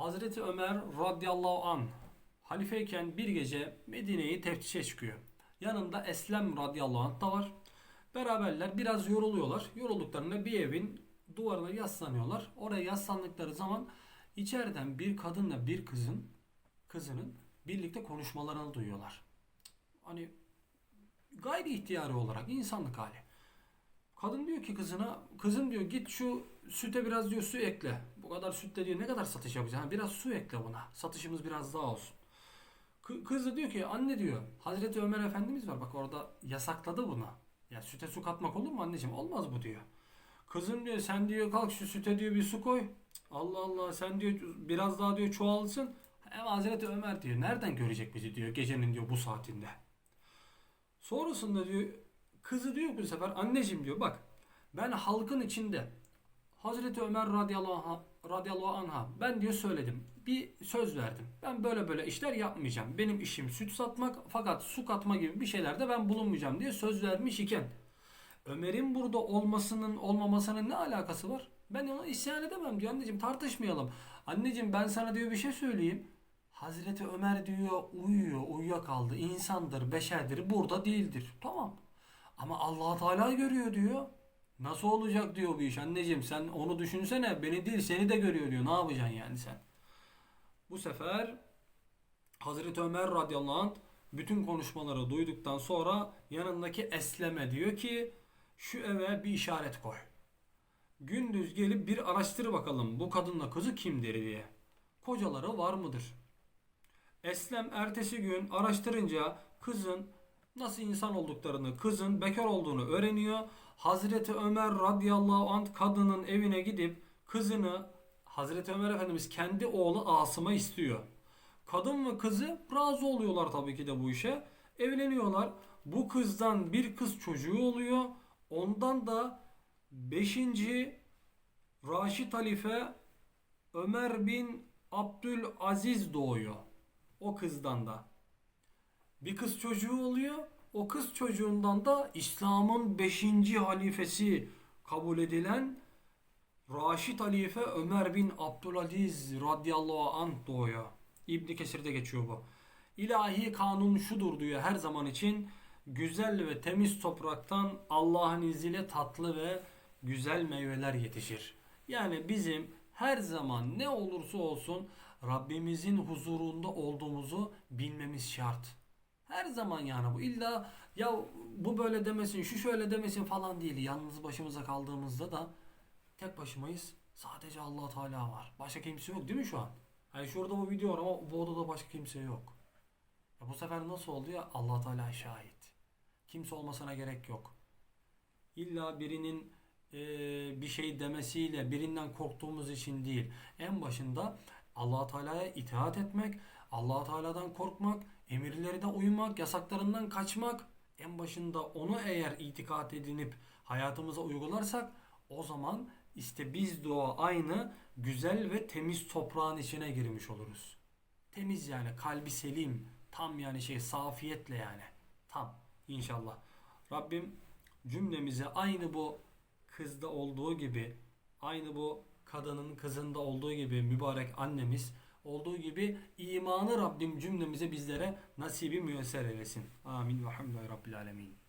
Hazreti Ömer radıyallahu an halifeyken bir gece Medine'yi teftişe çıkıyor. Yanında Eslem radıyallahu anh da var. Beraberler biraz yoruluyorlar. Yorulduklarında bir evin duvarına yaslanıyorlar. Oraya yaslandıkları zaman içeriden bir kadınla bir kızın kızının birlikte konuşmalarını duyuyorlar. Hani gayri ihtiyari olarak insanlık hali. Kadın diyor ki kızına, kızım diyor git şu süte biraz diyor su ekle. Bu kadar sütle diyor ne kadar satış yapacaksın? Ha, Biraz su ekle buna. Satışımız biraz daha olsun. Kı- Kız da diyor ki anne diyor Hazreti Ömer Efendimiz var bak orada yasakladı bunu. Ya süte su katmak olur mu anneciğim? Olmaz bu diyor. Kızım diyor sen diyor kalk şu süte diyor bir su koy. Allah Allah sen diyor biraz daha diyor çoğalsın. Hem Hazreti Ömer diyor nereden görecek bizi diyor gecenin diyor bu saatinde. Sonrasında diyor kızı diyor bu sefer anneciğim diyor bak ben halkın içinde Hazreti Ömer radıyallahu anh'a, radıyallahu anh'a ben diyor söyledim. Bir söz verdim. Ben böyle böyle işler yapmayacağım. Benim işim süt satmak fakat su katma gibi bir şeylerde ben bulunmayacağım diye söz vermiş iken Ömer'in burada olmasının olmamasının ne alakası var? Ben ona isyan edemem diyor anneciğim tartışmayalım. Anneciğim ben sana diyor bir şey söyleyeyim. Hazreti Ömer diyor uyuyor, uyuyakaldı. İnsandır, beşerdir, burada değildir. Tamam. Ama Allah Teala görüyor diyor. Nasıl olacak diyor bu iş anneciğim sen onu düşünsene beni değil seni de görüyor diyor. Ne yapacaksın yani sen? Bu sefer Hazreti Ömer radıyallahu anh bütün konuşmaları duyduktan sonra yanındaki Eslem'e diyor ki şu eve bir işaret koy. Gündüz gelip bir araştır bakalım bu kadınla kızı kimdir diye. Kocaları var mıdır? Eslem ertesi gün araştırınca kızın nasıl insan olduklarını, kızın bekar olduğunu öğreniyor. Hazreti Ömer radıyallahu anh kadının evine gidip kızını Hazreti Ömer Efendimiz kendi oğlu Asım'a istiyor. Kadın ve kızı razı oluyorlar tabii ki de bu işe. Evleniyorlar. Bu kızdan bir kız çocuğu oluyor. Ondan da 5. Raşid Halife Ömer bin Abdülaziz doğuyor. O kızdan da. Bir kız çocuğu oluyor. O kız çocuğundan da İslam'ın 5. halifesi kabul edilen Raşid Halife Ömer bin Abdülaziz radıyallahu anh doğuyor. İbn Kesir'de geçiyor bu. İlahi kanun şudur diyor her zaman için. Güzel ve temiz topraktan Allah'ın izniyle tatlı ve güzel meyveler yetişir. Yani bizim her zaman ne olursa olsun Rabbimizin huzurunda olduğumuzu bilmemiz şart. Her zaman yani bu illa ya bu böyle demesin şu şöyle demesin falan değil. Yalnız başımıza kaldığımızda da tek başımayız. Sadece Allah Teala var. Başka kimse yok değil mi şu an? Yani şurada bu video var ama bu odada başka kimse yok. Ya bu sefer nasıl oldu ya? Allah Teala şahit. Kimse olmasına gerek yok. İlla birinin eee, bir şey demesiyle birinden korktuğumuz için değil. En başında Allah Teala'ya itaat etmek, Allah Teala'dan korkmak, emirlerine uymak, yasaklarından kaçmak. En başında onu eğer itikat edinip hayatımıza uygularsak o zaman işte biz o aynı güzel ve temiz toprağın içine girmiş oluruz. Temiz yani kalbi selim, tam yani şey safiyetle yani. Tam inşallah. Rabbim cümlemize aynı bu kızda olduğu gibi, aynı bu kadının kızında olduğu gibi mübarek annemiz olduğu gibi imanı Rabbim cümlemize bizlere nasibi müyesser eylesin. Amin ve hamdülillahi rabbil alemin.